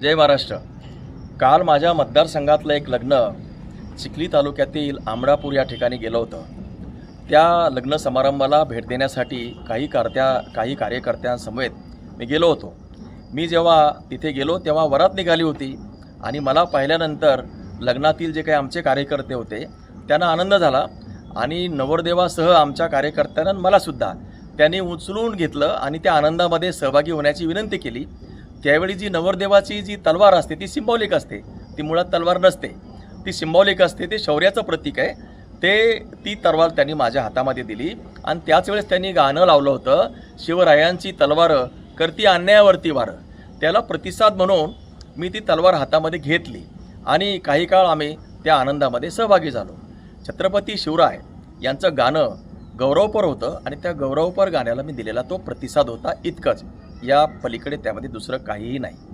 जय महाराष्ट्र. काल माझ्या मतदारसंघातलं एक लग्न चिखली तालुक्यातील आमडापूर या ठिकाणी गेलं होतं. त्या लग्न समारंभाला भेट देण्यासाठी काही कार्त्या काही कार्यकर्त्यांसमवेत मी गेलो होतो. मी जेव्हा तिथे गेलो तेव्हा वरात निघाली होती आणि मला पाहिल्यानंतर लग्नातील जे काही आमचे कार्यकर्ते होते त्यांना आनंद झाला आणि नवरदेवासह आमच्या कार्यकर्त्यांना मलासुद्धा त्यांनी उचलून घेतलं आणि त्या आनंदामध्ये सहभागी होण्याची विनंती केली. त्यावेळी जी नवरदेवाची जी तलवार असते ती सिंबॉलिक असते. ती मुळात तलवार नसते. ती सिंबॉलिक असते ते शौर्याचं प्रतीक आहे. ते ती तलवार त्यांनी माझ्या हातामध्ये दिली. आणि त्याच वेळेस त्यांनी गाणं लावलं होतं शिवरायांची तलवार करती अन्यायावरती वारं. त्याला प्रतिसाद म्हणून मी ती तलवार हातामध्ये घेतली. आणि काही काळ आम्ही त्या आनंदामध्ये सहभागी झालो. छत्रपती शिवराय यांचं गाणं गौरवपर होतं. आणि त्या गौरवपर गाण्याला मी दिलेला तो प्रतिसाद होता इतकंच. या पलीकडे त्यामध्ये दुसरं काहीही नाही.